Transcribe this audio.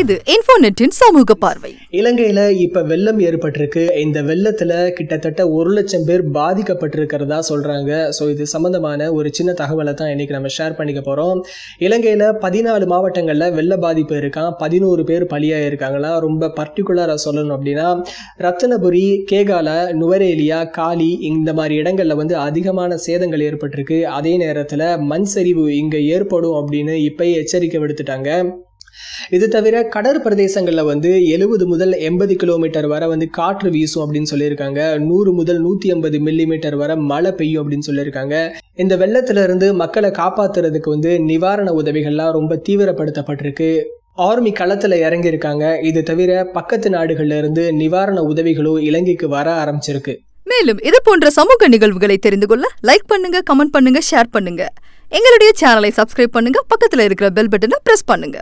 இது இன்ஃபோநெட்டின் சமூக பார்வை. இலங்கையில இப்ப வெள்ளம் ஏற்பட்டிருக்கு. இந்த வெள்ளத்துல கிட்டத்தட்ட ஒரு லட்சம் பேர் பாதிக்கப்பட்டிருக்கிறதா சொல்றாங்க. ஸோ இது சம்பந்தமான ஒரு சின்ன தகவலை தான் இன்னைக்கு நம்ம ஷேர் பண்ணிக்க போறோம். இலங்கையில பதினாலு மாவட்டங்கள்ல வெள்ள பாதிப்பு இருக்கான் பதினோரு பேர் பலியாயிருக்காங்களா? ரொம்ப பர்டிகுலரா சொல்லணும் அப்படின்னா ரத்தனபுரி கேகால நுவரேலியா காலி இந்த மாதிரி இடங்கள்ல வந்து அதிகமான சேதங்கள் ஏற்பட்டிருக்கு. அதே நேரத்துல மண் சரிவு இங்க ஏற்படும் அப்படின்னு இப்பயே எச்சரிக்கை விடுத்துட்டாங்க. இது தவிர கடற்பிரதேசங்களில் வந்து எழுபது முதல் எண்பது கிலோமீட்டர் வரை வந்து காற்று வீசும் அப்படின்னு சொல்லியிருக்காங்க. நூறு முதல் நூற்றி ஐம்பது மில்லிமீட்டர் வரை மழை பெய்யும் அப்படின்னு சொல்லியிருக்காங்க. இந்த வெள்ளத்திலிருந்து மக்களை காப்பாற்றுறதுக்கு வந்து நிவாரண உதவிகள்லாம் ரொம்ப தீவிரப்படுத்தப்பட்டிருக்கு. ஆர்மி களத்தில் இறங்கியிருக்காங்க. இது தவிர பக்கத்து நாடுகள்ல இருந்து நிவாரண உதவிகளும் இலங்கைக்கு வர ஆரம்பிச்சிருக்கு. மேலும் இது போன்ற சமூக நிகழ்வுகளை தெரிந்து கொள்ள லைக் பண்ணுங்க கமெண்ட் பண்ணுங்க ஷேர் பண்ணுங்க. எங்களுடைய சேனலை சப்ஸ்கிரைப் பண்ணுங்க பக்கத்தில் இருக்கிற பெல் பட்டனை பிரஸ் பண்ணுங்க.